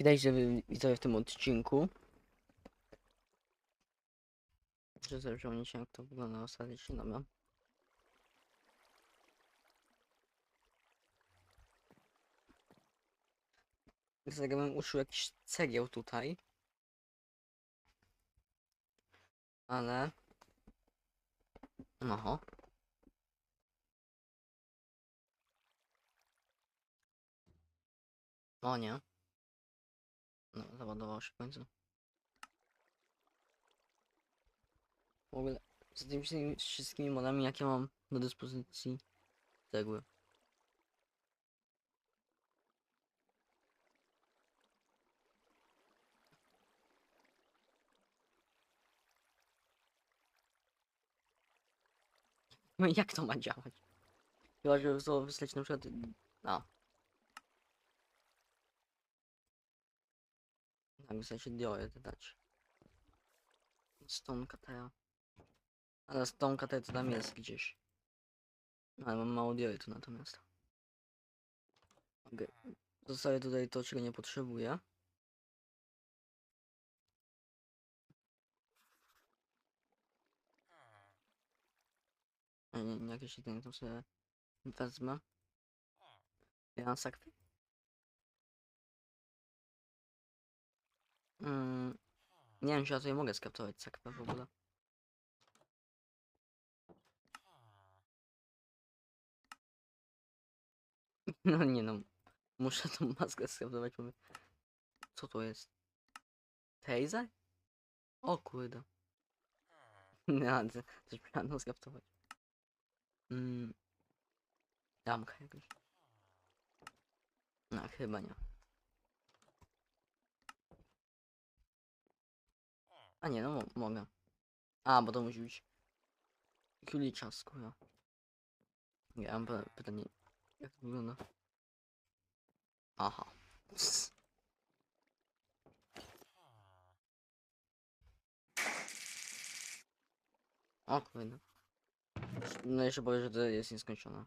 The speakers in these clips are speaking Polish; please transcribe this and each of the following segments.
Witajcie wy- widzowie w tym odcinku. Że sobie przypomnieć jak to wygląda ostatecznie, dobra. Więc tak uszył jakiś cegieł tutaj. Ale... No. O nie. No, załadowało się w końcu. W ogóle z tymi wszystkimi- modami, jakie mam do dyspozycji cegły. No jak to ma działać? Chyba, że to wysłać na przykład... A. Tak, wysłać diory dać. Stone Katera. Ale Stone Katera to tam jest gdzieś. No, Ale mam mało diorytu natomiast. Okej. Zostawię tutaj to, czego nie potrzebuję. Nie, nie jakieś jedynie to sobie wezmę. Ja mam sakwy? Mm, nie wiem, czy ja tutaj mogę skaptować sakwę w ogóle. No nie no, muszę tą maskę skaptować. Co to jest? Taser? O kurde. Nie, to coś musiałem skaptować. Mm. Damka jakaś. No, chyba nie. A nie, no mo mogę. A, bo to musi być... Kulicza skóra. Ja mam py- pytanie, jak to wygląda? Aha. O kurde. No jeszcze powiem, że to jest nieskończone.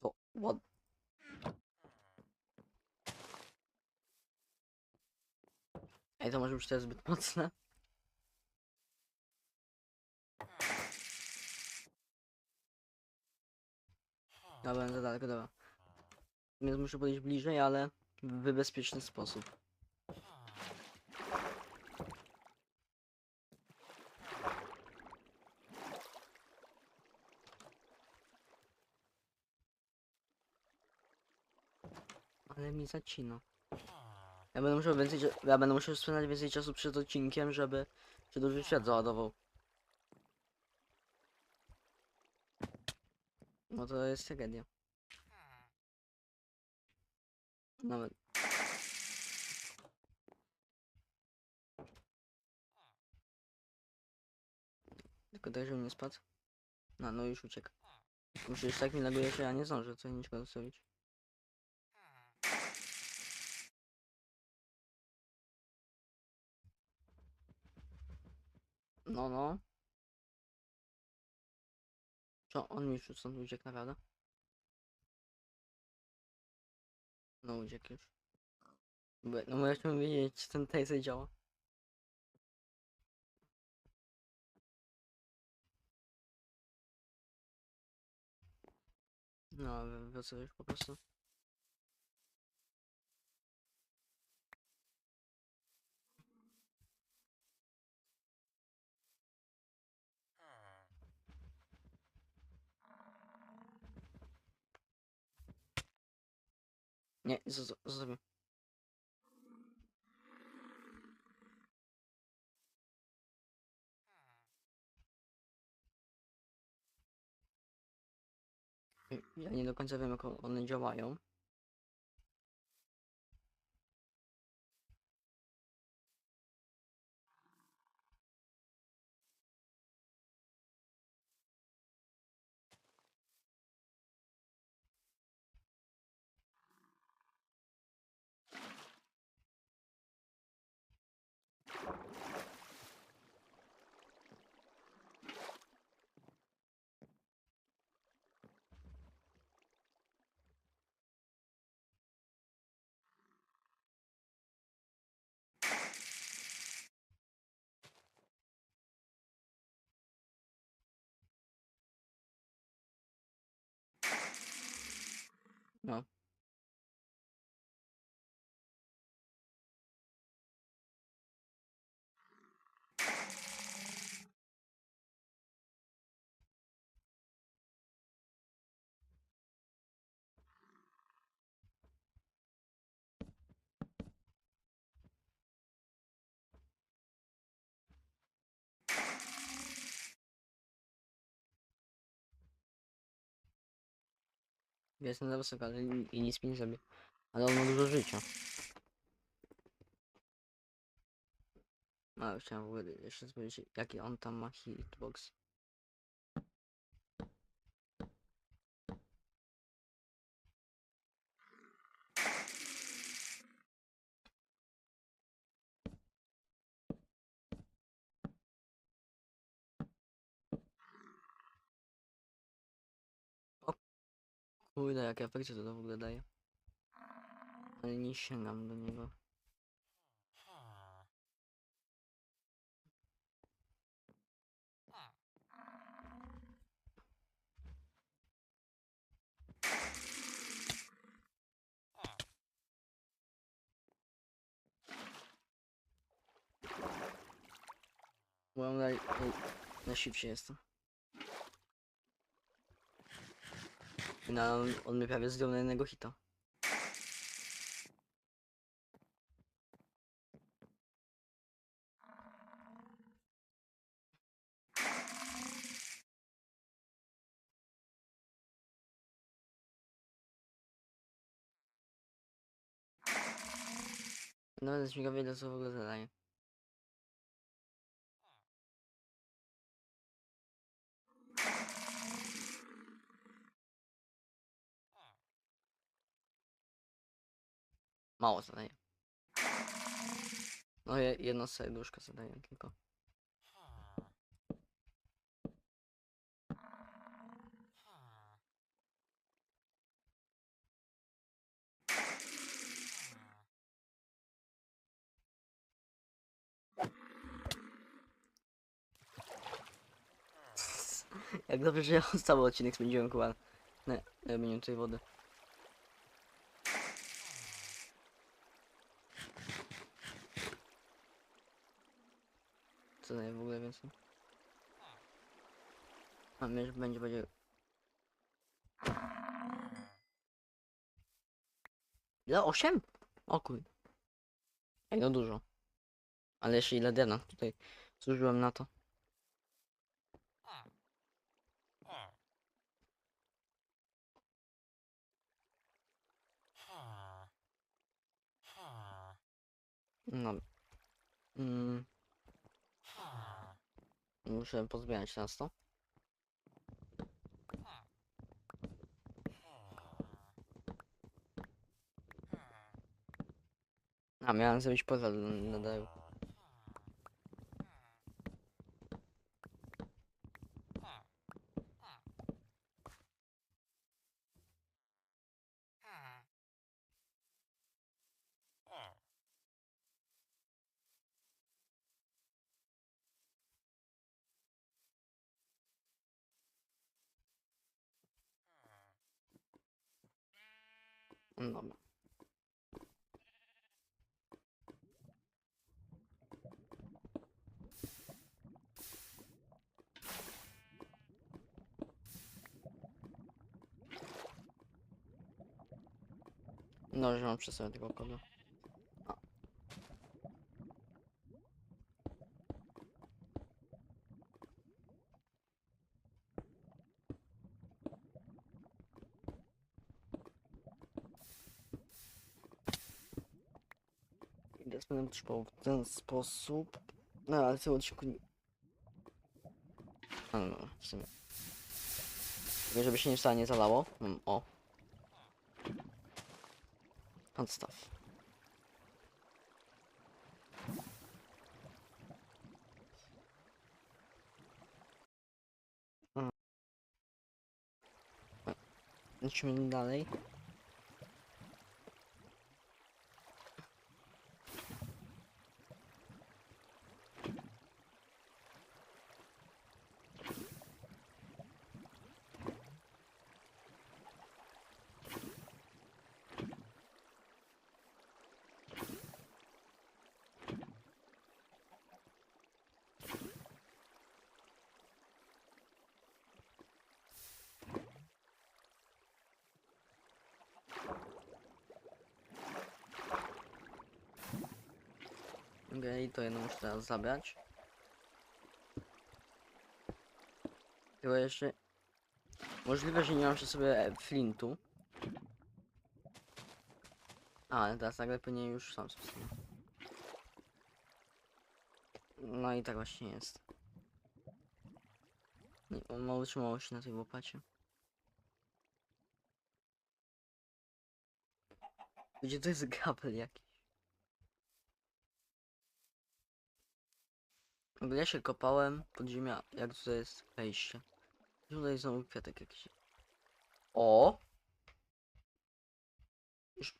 To, what? Ej, to może być też zbyt mocne. Dobra, za daleko, dobra. Więc muszę podejść bliżej, ale w bezpieczny sposób. Ale mi zacina. Ja będę musiał więcej, ja będę musiał spędzać więcej czasu przed odcinkiem, żeby się duży świat załadował. No to jest tragedia. Nawet. Tylko tak, żeby nie spadł. No, no już uciekł. Już tak mi laguje się, ja nie zdążę co niczego zostawić. No, no. Co, on mi już stąd uciekł naprawdę? No uciekł już. No chciałem wiedzieć, czy ten taser działa. No, już po prostu. Nie, zosta- zostawię. Ja nie do końca wiem, jak one działają. No. Jestem za wysoko, ale i nic mi nie zrobię. Ale on ma dużo życia. A, chciałem w ogóle jeszcze spojrzeć, jaki on tam ma hitbox. Kurde, jakie efekty to, to w ogóle daje. Ale nie sięgam do niego. Bo ja na, na, na shifcie jestem. Na, on, mnie prawie zdjął na jednego hita. Nawet jest mi wiele co w ogóle. Mało zadaje. No je, jedno serduszko zadaje tylko. Jak dobrze, że ja cały odcinek spędziłem chyba na na tej wody. Co daje w ogóle więcej? A mnie będzie będzie. Ile? 8? O kuj. Ej, no dużo. Ale jeszcze ile dena tutaj zużyłem na to. No. Mm. Muszę pozbierać teraz to. A, miałem zrobić poza nadają. No, że mam przy sobie tego kodu. Będę potrzebował w ten sposób. No, ale tym odcinku. A, no, w sumie. Tylko żeby się nie wcale nie zalało. Mm, o. Odstaw. Mm. E, Lecimy dalej. Okej, to jedno muszę teraz zabrać. Chyba jeszcze... Możliwe, że nie mam przy sobie flintu. A, ale teraz nagle pewnie już są w sumie. No i tak właśnie jest. Nie, on ma wytrzymałość na tej łopacie. Gdzie to jest gabel jakiś? W się kopałem pod ziemia, jak tutaj jest wejście. Tutaj znowu kwiatek jakiś. O! Już,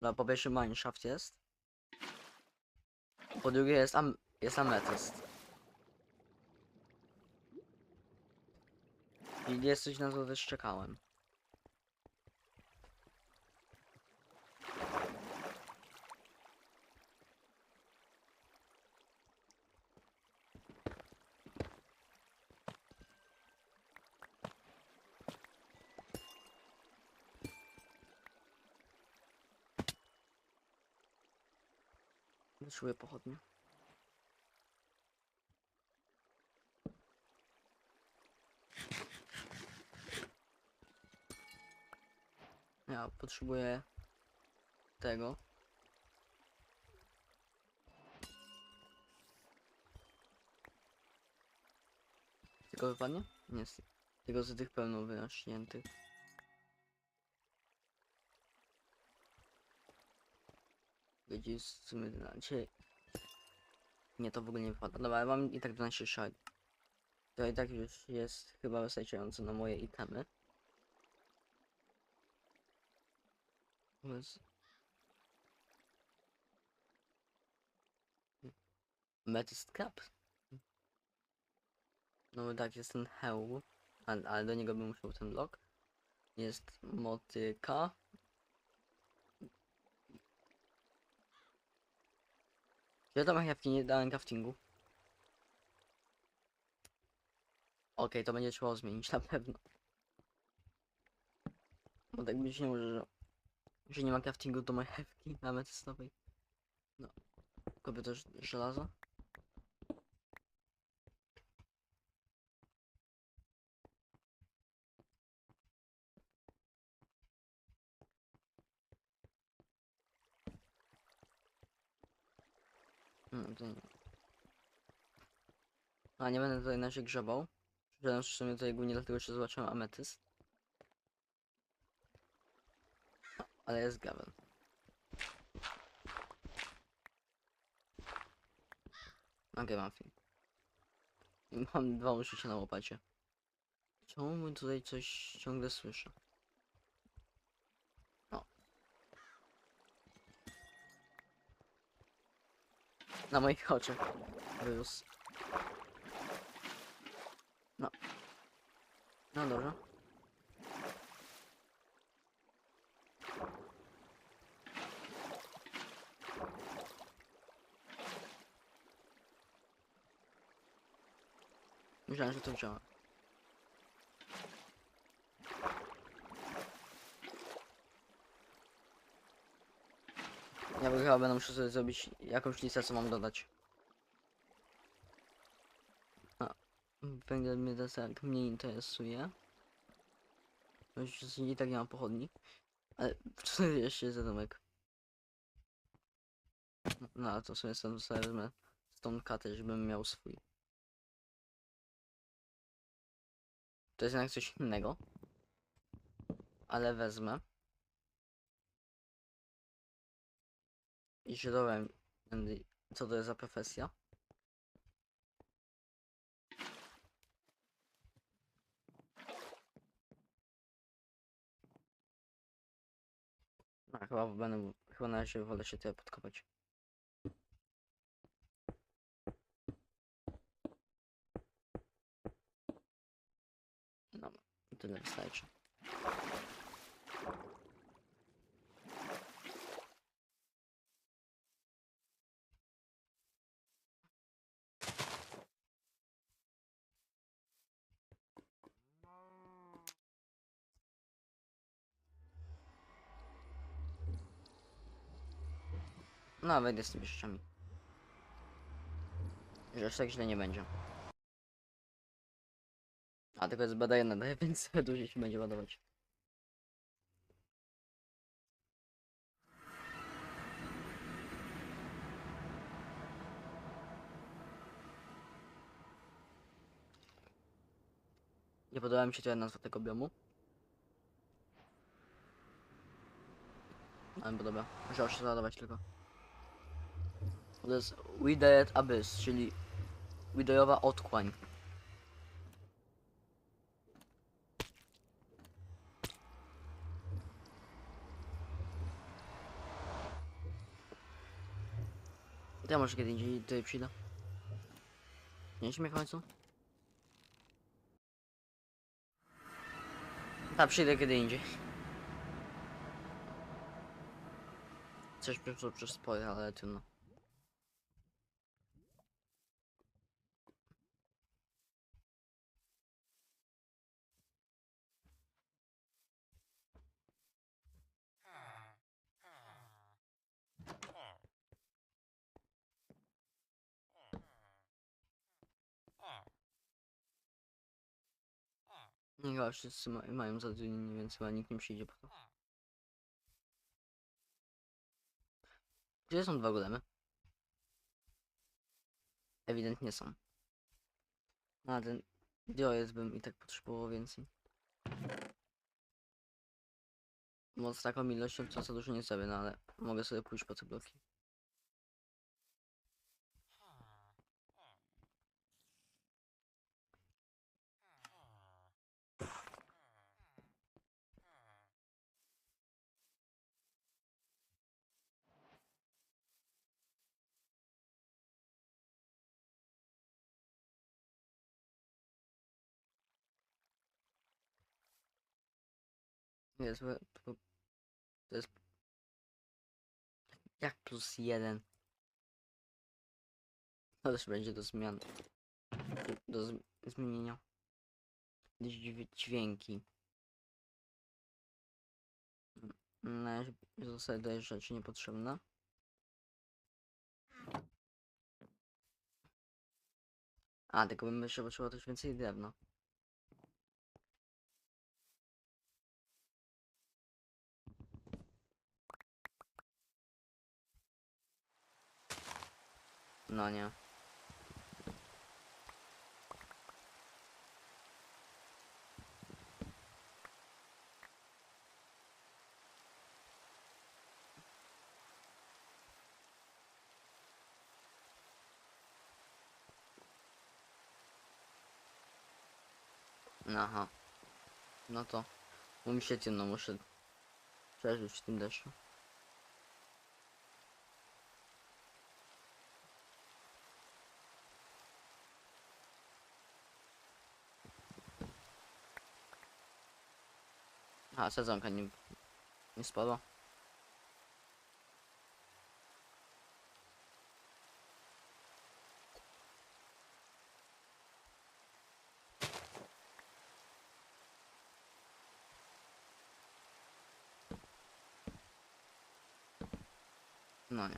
no po pierwsze mineshaft jest. Po drugie jest am jest ametyst. I jest coś na to też Potrzebuję pochodnie. Ja potrzebuję tego. Tylko wypadnie? Nie, tylko z tych pełno wyrośniętych. Gdzieś w sumie na dzisiaj. Nie, to w ogóle nie wypada. Dobra, ale mam i tak 12 szali. To i tak już jest chyba wystarczająco na moje itemy. Bez... Metist Cup. No tak, jest ten hełm, ale, ale do niego bym musiał ten blok. Jest motyka. Ja tam jawki nie dałem craftingu? Okej, to będzie trzeba zmienić na pewno. Bo tak być nie może, że, że nie ma craftingu do marchewki na metystowej. No. Kopię też nie. A nie będę tutaj na razie grzebał. Przyszedłem w sumie tutaj głównie dlatego, że zobaczyłem ametyst. Ale jest gavel. Okej, mam film. I mam dwa użycia na łopacie. Czemu tutaj coś ciągle słyszę? Na moich oczach wyrósł. No. No dobrze. Myślałem, że to działa. Ja chyba będę musiał sobie zrobić jakąś listę, co mam dodać. A, węgiel mnie teraz jak mnie interesuje. Już i tak nie mam pochodni. Ale tutaj jeszcze jest domek. No, to sobie stąd sobie wezmę stąd katę, żebym miał swój. To jest jednak coś innego. Ale wezmę. I się dowiem, co to jest za profesja. A, chyba będę, chyba na razie wolę się tutaj podkopać. No, tyle wystarczy. No, wejdę z tymi rzeczami. Że aż tak źle nie będzie. A tylko jest BD1 daje, więc dłużej się będzie ładować. Nie podoba mi się to nazwa tego biomu. Ale mi podoba. Musiał się załadować tylko. To jest Widered Abyss, czyli widerowa otchłań. To ja może kiedy indziej tutaj przyjdę. Nie śmiech w końcu? A przyjdę kiedy indziej. Coś przeszło przez spory, ale trudno. Nie chyba wszyscy ma mają zatrudnienie, więc chyba nikt nie przyjdzie po to. Gdzie są dwa golemy? Ewidentnie są. A ten diorez bym i tak potrzebował więcej. Bo z taką ilością za dużo nie sobie, no ale mogę sobie pójść po te bloki. Jest, to, jest... Jak plus jeden? To też będzie do zmian. Do z, zmienienia. Dźwię- Dźwięki. Na razie zostaje rzeczy niepotrzebne. A, tylko bym jeszcze potrzebował też więcej drewna. Nie. Aha. No to. Bo mi się ciemno, muszę przeżyć w tym deszczu. A, sezonka nie, nie spadła. No nie.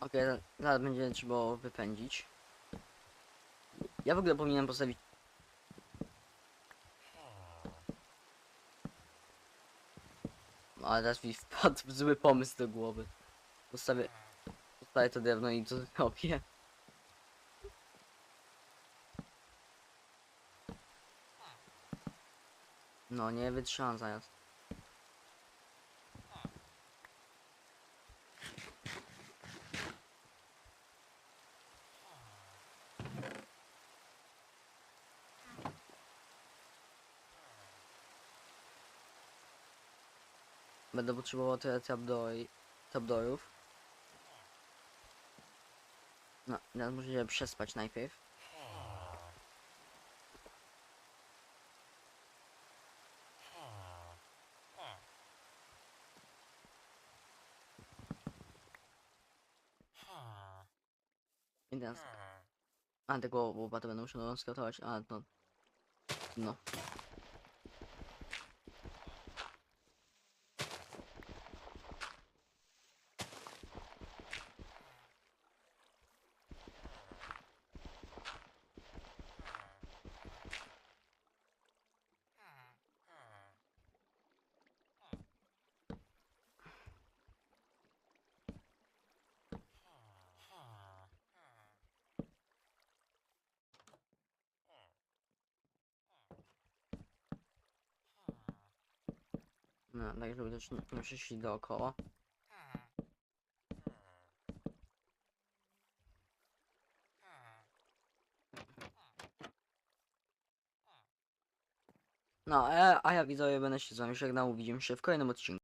Okej, okay, zaraz będzie trzeba wypędzić. Ja w ogóle powinienem postawić... Ale teraz mi wpadł zły pomysł do głowy. Postawię... Postawię to drewno i to zrobię. No, nie wytrzymam zaraz. Będę potrzebował tyle trapdoor- trapdoorów. No, teraz muszę przespać najpierw. I teraz... A, tego łopatę będę musiał skatować, a no... No. No, tak żeby też nie, przeszli dookoła. No, a ja widzowie będę się z wami żegnał. Widzimy się w kolejnym odcinku.